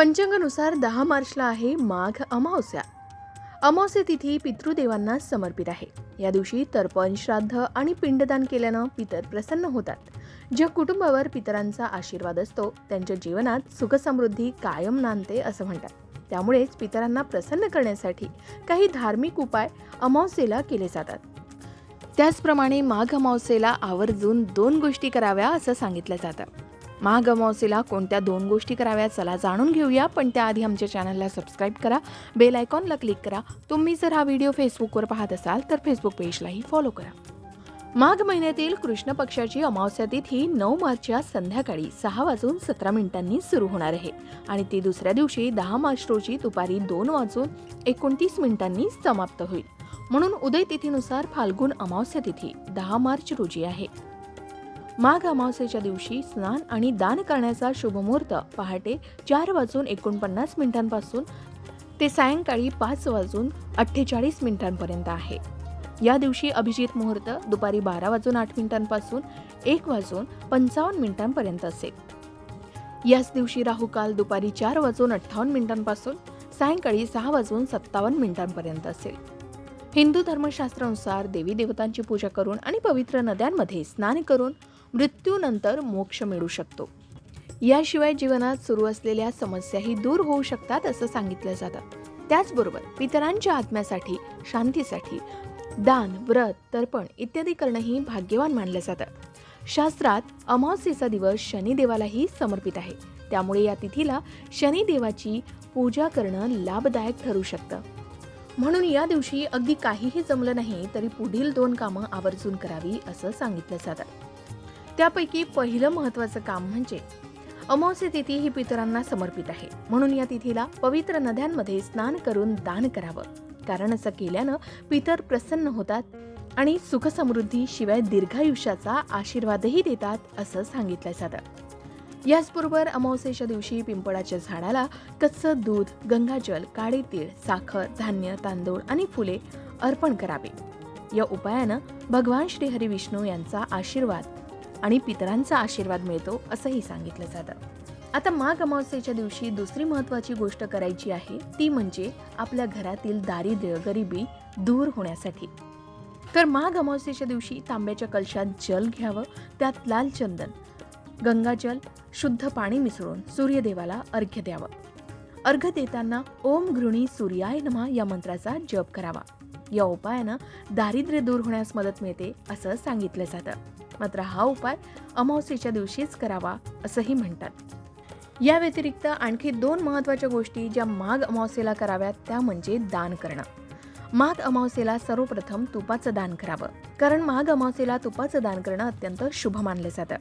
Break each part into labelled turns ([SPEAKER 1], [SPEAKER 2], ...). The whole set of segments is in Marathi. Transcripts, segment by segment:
[SPEAKER 1] पंचांगानुसार दहा मार्चला आहे माघ अमावस्या. अमावस्या तिथी पितृदेवांना समर्पित आहे. या दिवशी तर्पण श्राद्ध आणि पिंडदान केल्यानं पितर प्रसन्न होतात. ज्या कुटुंबावर पितरांचा आशीर्वाद असतो त्यांच्या जीवनात सुखसमृद्धी कायम नांदते असं म्हणतात. त्यामुळेच पितरांना प्रसन्न करण्यासाठी काही धार्मिक उपाय अमावस्येला केले जातात. त्याचप्रमाणे माघ अमावस्येला आवर्जून दोन गोष्टी कराव्या असं सांगितलं जातं. माघ अमावस्येला कोणत्या दोन गोष्टी कराव्या चला जाणून घेऊया पण त्याआधी आमच्या चॅनलला सबस्क्राईब करा बेल आयकॉनला क्लिक करा. तुम्ही जर हा व्हिडिओ फेसबुकवर पाहत असाल तर फेसबुक पेजलाही फॉलो करा. माघ महिन्यातील कृष्ण पक्षाची अमावस्या तिथी नऊ मार्चच्या संध्याकाळी सहा वाजून सतरा मिनिटांनी सुरू होणार आहे. आणि ती दुसऱ्या दिवशी दहा मार्च रोजी दुपारी दोन वाजून एकोणतीस मिनिटांनी समाप्त होईल. म्हणून उदय तिथीनुसार फाल्गुन अमावस्या तिथी दहा मार्च रोजी आहे. माघ अमावस्येच्या दिवशी स्नान आणि दान करण्याचा शुभमुहूर्त पहाटे चार वाजून एकोणपन्नास मिनिटांपासून ते सायंकाळी पाच वाजून अठ्ठेचाळीस मिनिटांपर्यंत आहे. या दिवशी अभिजित मुहूर्त दुपारी बारा वाजून आठ मिनिटांपासून एक वाजून पंचावन्न मिनिटांपर्यंत असेल याच दिवशी राहुकाल दुपारी चार वाजून अठ्ठावन्न मिनिटांपासून सायंकाळी सहा वाजून सत्तावन्न मिनिटांपर्यंत असेल हिंदू धर्मशास्त्रानुसार देवी देवतांची पूजा करून आणि पवित्र नद्यांमध्ये स्नान करून मृत्यूनंतर मोक्ष मिळू शकतो. याशिवाय जीवनात सुरू असलेल्या समस्याही दूर होऊ शकतात असं सांगितलं जातं. त्याचबरोबर पितरांच्या आत्म्यासाठी शांतीसाठी दान व्रत तर्पण इत्यादी करणंही भाग्यवान मानलं जातं. शास्त्रात अमावस्येचा दिवस शनिदेवालाही समर्पित आहे. त्यामुळे या तिथीला शनिदेवाची पूजा करणं लाभदायक ठरू शकतं. म्हणून या दिवशी अगदी काहीही जमलं नाही तरी पुढील दोन कामं आवर्जून करावी असं सांगितलं जातं. त्यापैकी पहिलं महत्त्वाचं काम म्हणजे अमावस्या तिथी ही पितरांना समर्पित आहे. म्हणून या तिथीला पवित्र नद्यांमध्ये स्नान करून दान करावं. कारण असं केल्यानं पितर प्रसन्न होतात आणि सुखसमृद्धी शिवाय दीर्घायुष्याचा आशीर्वादही देतात असं सांगितलं जातं. याचबरोबर अमावस्येच्या दिवशी पिंपळाच्या झाडाला कच्चं दूध गंगाजल काळे तीळ साखर धान्य तांदूळ आणि फुले अर्पण करावे. या उपायानं भगवान श्री हरी विष्णू यांचा आशीर्वाद आणि पितरांचा आशीर्वाद मिळतो असंही सांगितलं जातं. आता माघ अमावस्येच्या दिवशी दुसरी महत्वाची गोष्ट करायची आहे ती म्हणजे आपल्या घरातील दारिद्र्य गरिबी दूर होण्यासाठी. तर माघ अमावस्येच्या दिवशी तांब्याच्या कलशात जल घ्यावं त्यात लाल चंदन गंगाजल शुद्ध पाणी मिसळून सूर्यदेवाला अर्घ्य द्यावं. अर्घ्य देताना ओम घृणी सूर्याय नमः या मंत्राचा जप करावा. या उपायानं दारिद्र्य दूर होण्यास मदत मिळते असं सांगितलं जातं. मात्र हा उपाय अमावस्येच्या दिवशीच करावा असंही म्हणतात. या व्यतिरिक्त आणखी दोन महत्त्वाच्या गोष्टी ज्या माघ अमावस्येला कराव्यात त्या म्हणजे दान करणं. माघ अमावस्येला सर्वप्रथम तुपाचं दान करावं कारण माघ अमावस्येला तुपाचं दान करणं अत्यंत शुभ मानलं जातं.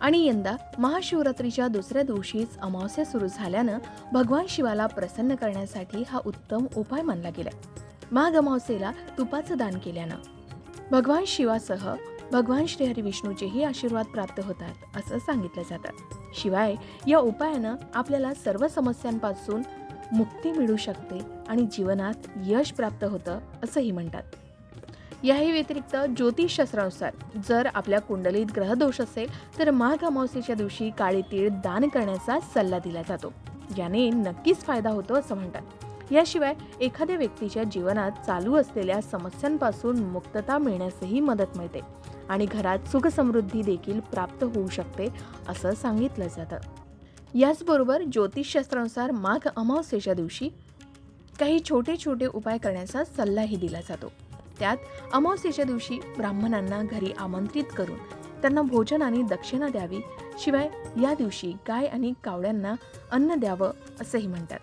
[SPEAKER 1] आणि यंदा महाशिवरात्रीच्या दुसऱ्या दिवशीच अमावस्या सुरू झाल्यानं भगवान शिवाला प्रसन्न करण्यासाठी हा उत्तम उपाय मानला गेला माघ अमावस्येला तुपाचं दान केल्यानं. भगवान शिवासह भगवान श्रीहरी विष्णूचेही आशीर्वाद प्राप्त होतात असं सांगितलं जातं. शिवाय या उपायानं आपल्याला सर्व समस्यांपासून मुक्ती मिळू शकते आणि जीवनात यश प्राप्त होतं असंही म्हणतात. याही व्यतिरिक्त ज्योतिषशास्त्रानुसार जर आपल्या कुंडलीत ग्रहदोष असेल तर माघ अमावस्येच्या दिवशी काळी तीळ दान करण्याचा सल्ला दिला जातो. याने नक्कीच फायदा होतो असं म्हणतात. याशिवाय एखाद्या व्यक्तीच्या जीवनात चालू असलेल्या समस्यांपासून मुक्तता मिळण्यासही मदत मिळते. आणि घरात सुखसमृद्धी देखील प्राप्त होऊ शकते असं सांगितलं जातं. याचबरोबर ज्योतिषशास्त्रानुसार माघ अमावस्येच्या दिवशी काही छोटे छोटे उपाय करण्याचा सल्लाही दिला जातो. त्यात अमावस्येच्या दिवशी ब्राह्मणांना घरी आमंत्रित करून त्यांना भोजन आणि दक्षिणा द्यावी शिवाय या दिवशी गाय आणि कावड्यांना अन्न द्यावं असंही म्हणतात.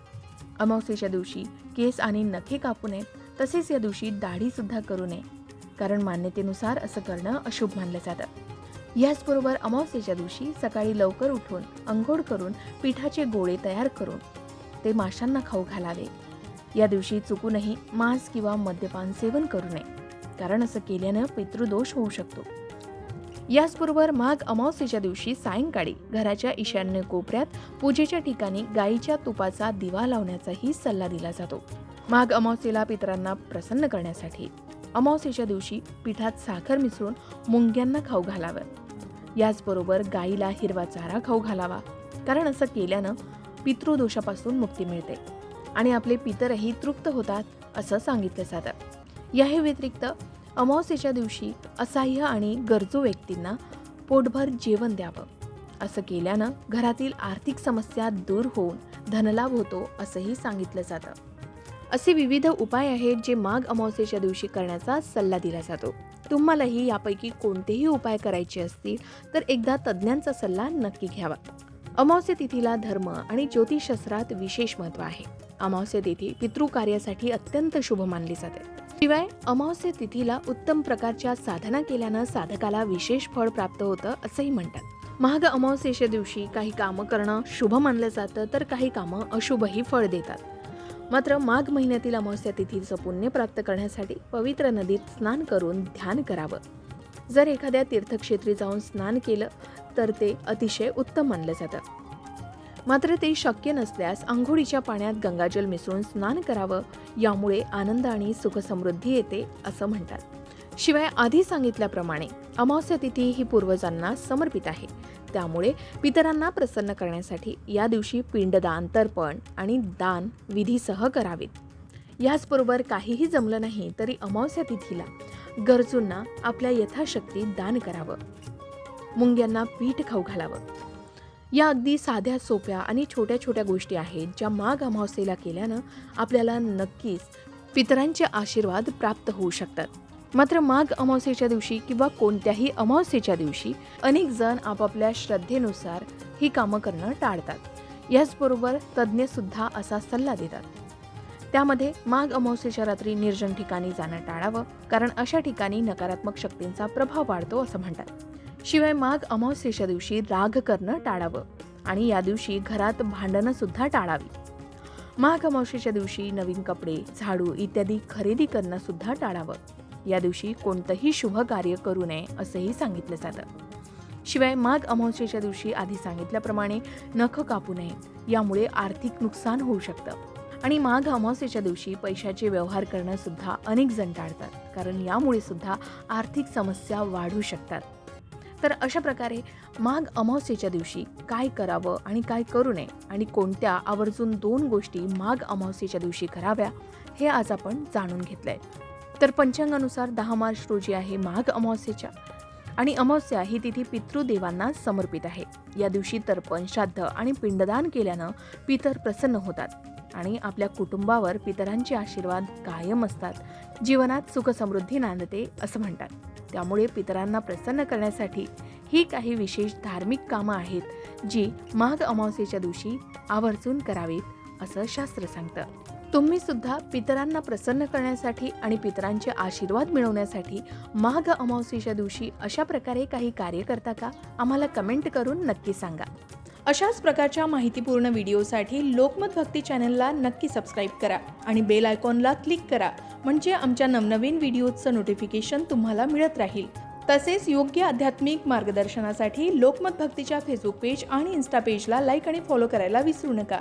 [SPEAKER 1] अमावस्येच्या दिवशी केस आणि नखे कापू नयेत तसेच या दिवशी दाढीसुद्धा करू नये कारण मान्यतेनुसार असं करणं अशुभ मानलं जातं. याचबरोबर अमावस्येच्या दिवशी सकाळी लवकर उठून अंघोळ करून पिठाचे गोळे तयार करून ते माशांना खाऊ घालावे. या दिवशी चुकूनही मांस किंवा मद्यपान सेवन करू नये कारण असं केल्यानं पितृदोष होऊ शकतो. याचबरोबर माघ अमावस्येच्या दिवशी सायंकाळी घराच्या ईशान्य कोपऱ्यात पूजेच्या ठिकाणी गायीच्या तुपाचा दिवा लावण्याचाही सल्ला दिला जातो. माघ अमावस्येला पितरांना प्रसन्न करण्यासाठी अमावस्येच्या दिवशी पिठात साखर मिसळून मुंग्यांना खाऊ घालावं. याचबरोबर गाईला हिरवा चारा खाऊ घालावा कारण असं केल्यानं पितृदोषापासून मुक्ती मिळते आणि आपले पितरही तृप्त होतात असं सांगितलं जातं. याही व्यतिरिक्त अमावस्येच्या दिवशी असह्य आणि गरजू व्यक्तींना पोटभर जेवण द्यावं. असं केल्यानं घरातील आर्थिक समस्या दूर होऊन धनलाभ होतो असंही सांगितलं जातं. असे विविध उपाय आहेत जे माघ अमावस्येच्या दिवशी करण्याचा सल्ला दिला जातो. तुम्हालाही यापैकी कोणतेही उपाय करायचे असतील तर एकदा तज्ज्ञांचा सल्ला नक्की घ्यावा. अमावस्या तिथीला धर्म आणि ज्योतिषशास्त्रात विशेष महत्त्व आहे. अमावस्या तिथी पितृकार्यासाठी अत्यंत शुभ मानली जाते. शिवाय अमावस्या तिथीला उत्तम प्रकारच्या साधना केल्यानं साधकाला विशेष फळ प्राप्त होतं असंही म्हणतात. महाग अमावस्येच्या दिवशी काही कामं करणं शुभ मानलं जातं तर काही कामं अशुभही फळ देतात. मात्र माघ महिन्यातील अमावस्या तिथीचं पुण्य प्राप्त करण्यासाठी पवित्र नदीत स्नान करून ध्यान करावं. जर एखाद्या तीर्थक्षेत्री जाऊन स्नान केलं तर ते अतिशय उत्तम मानलं जातं. मात्र ते शक्य नसल्यास आंघोळीच्या पाण्यात गंगाजल मिसळून स्नान करावं यामुळे आनंद आणि सुखसमृद्धी येते असं म्हणतात. शिवाय आधी सांगितल्याप्रमाणे अमावस्या तिथी ही पूर्वजांना समर्पित आहे. त्यामुळे पितरांना प्रसन्न करण्यासाठी या दिवशी पिंडदान तर्पण आणि दान विधीसह करावेत. याचबरोबर काहीही जमलं नाही तरी अमावस्या तिथीला गरजूंना आपल्या यथाशक्ती दान करावं. मुंग्यांना पीठ खाऊ घालावं. या अगदी साध्या सोप्या आणि छोट्या छोट्या गोष्टी आहेत ज्या माघ अमावस्येला केल्यानं आपल्याला नक्कीच पितरांचे आशीर्वाद प्राप्त होऊ शकतात. मात्र माघ अमावस्येच्या दिवशी किंवा कोणत्याही अमावस्येच्या दिवशी अनेक जण आपापल्या श्रद्धेनुसार ही कामं करणं टाळतात. याचबरोबर तज्ज्ञसुद्धा असा सल्ला देतात. त्यामध्ये माघ अमावस्येच्या रात्री निर्जन ठिकाणी जाणं टाळावं कारण अशा ठिकाणी नकारात्मक शक्तींचा प्रभाव वाढतो असं म्हणतात. शिवाय माघ अमावस्येच्या दिवशी राग करणं टाळावं आणि या दिवशी घरात भांडणं सुद्धा टाळावी. माघ अमावस्येच्या दिवशी नवीन कपडे झाडू इत्यादी खरेदी करणं सुद्धा टाळावं. या दिवशी कोणतंही शुभ कार्य करू नये असंही सांगितलं जातं. शिवाय माघ अमावस्येच्या दिवशी आधी सांगितल्याप्रमाणे नख कापू नये यामुळे आर्थिक नुकसान होऊ शकतं. आणि माघ अमावस्येच्या दिवशी पैशाचे व्यवहार करणं सुद्धा अनेक जण टाळतात कारण यामुळे सुद्धा आर्थिक समस्या वाढू शकतात. तर अशा प्रकारे माघ अमावस्येच्या दिवशी काय करावं आणि काय करू नये आणि कोणत्या आवर्जून दोन गोष्टी माघ अमावस्येच्या दिवशी कराव्या हे आज आपण जाणून घेतलंय. तर पंचांगानुसार दहा मार्च रोजी आहे माघ अमावस्येच्या. आणि अमावस्या ही तिथी पितृदेवांना समर्पित आहे. या दिवशी तर्पण श्राद्ध आणि पिंडदान केल्यानं पितर प्रसन्न होतात आणि आपल्या कुटुंबावर पितरांचे आशीर्वाद कायम असतात. जीवनात सुखसमृद्धी नांदते असं म्हणतात. त्यामुळे पितरांना प्रसन्न करण्यासाठी ही काही विशेष धार्मिक कामं आहेत जी माघ अमावस्येच्या दिवशी आवर्जून करावीत असं शास्त्र सांगतं. तुम्ही सुद्धा पितरांना प्रसन्न करण्यासाठी आणि पितरांचे आशीर्वाद मिळवण्यासाठी माघ अमावस्येच्या दिवशी अशा प्रकारे काही कार्य करता का? आम्हाला कमेंट करून नक्की सांगा. अशाच प्रकारच्या माहितीपूर्ण व्हिडिओसाठी लोकमत भक्ती चॅनलला नक्की सबस्क्राईब करा आणि बेल आयकॉनला क्लिक करा म्हणजे आमच्या नवनवीन व्हिडिओचं नोटिफिकेशन तुम्हाला मिळत राहील. तसेच योग्य आध्यात्मिक मार्गदर्शनासाठी लोकमत भक्तीच्या फेसबुक पेज आणि इन्स्टा पेजला लाईक आणि फॉलो करायला विसरू नका.